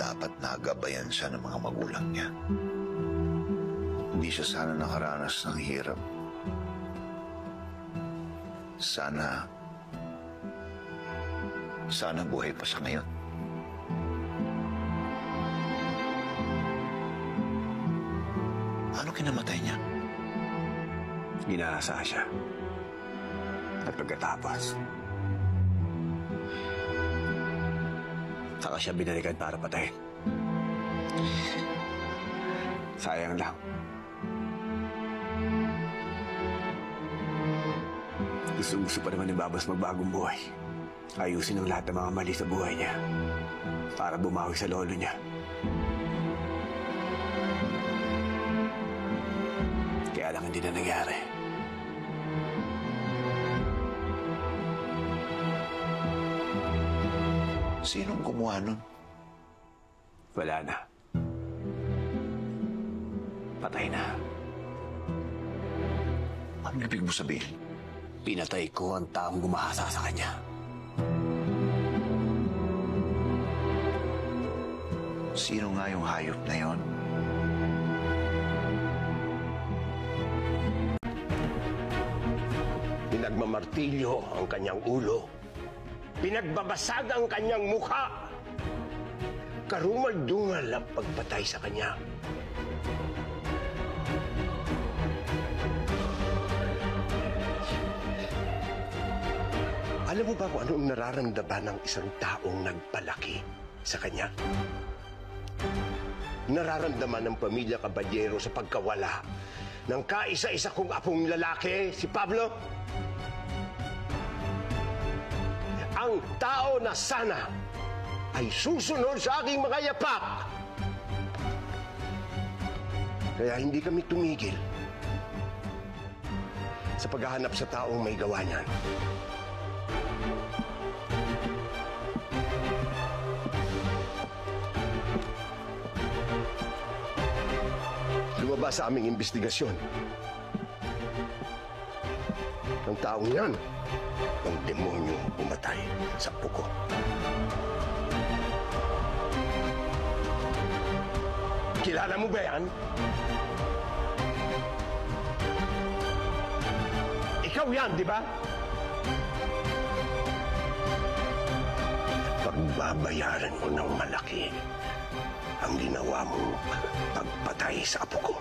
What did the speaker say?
Dapat nagabayan siya ng mga magulang niya. Hindi siya sana nakaranas ng hirap. Sana, sana buhay pa siya ngayon. Ano kinamatay niya? Ginasa siya. At pagkatapos, saka siya binalikan para patayin. Sayang lang. Gusto-gusto pa naman ni Babas magbagong buhay. Ayusin ang lahat ng mga mali sa buhay niya. Para bumawi sa lolo niya. Kaya lang hindi na nangyari. Sinong kumuha nun? Wala na. Patay na. Ano ibig mo sabihin? Pinatay ko ang taong gumahasa sa kanya. Sino nga yung hayop na yon? Pinagmamartilyo ang kanyang ulo. Pinagbabasag ang kanyang mukha. Karumal-dungal ang pagpatay sa kanya. Alam mo ba kung anong nararamdaman ng isang taong nagpalaki sa kanya? Nararamdaman ng pamilya Caballero sa pagkawala ng kaisa-isa kong apong lalaki, si Pablo? Ang tao na sana ay susunod sa aking mga yapak. Kaya hindi kami tumigil sa paghahanap sa taong may gawa niyan. Lumabas sa aming investigasyon. Ang taong yan, ang demonyo pumatay sa puko. Kilala mo ba yan? Ikaw yan, di ba? Pagbabayaran mo ng malaki ang ginawa mong pagpatay sa apo ko.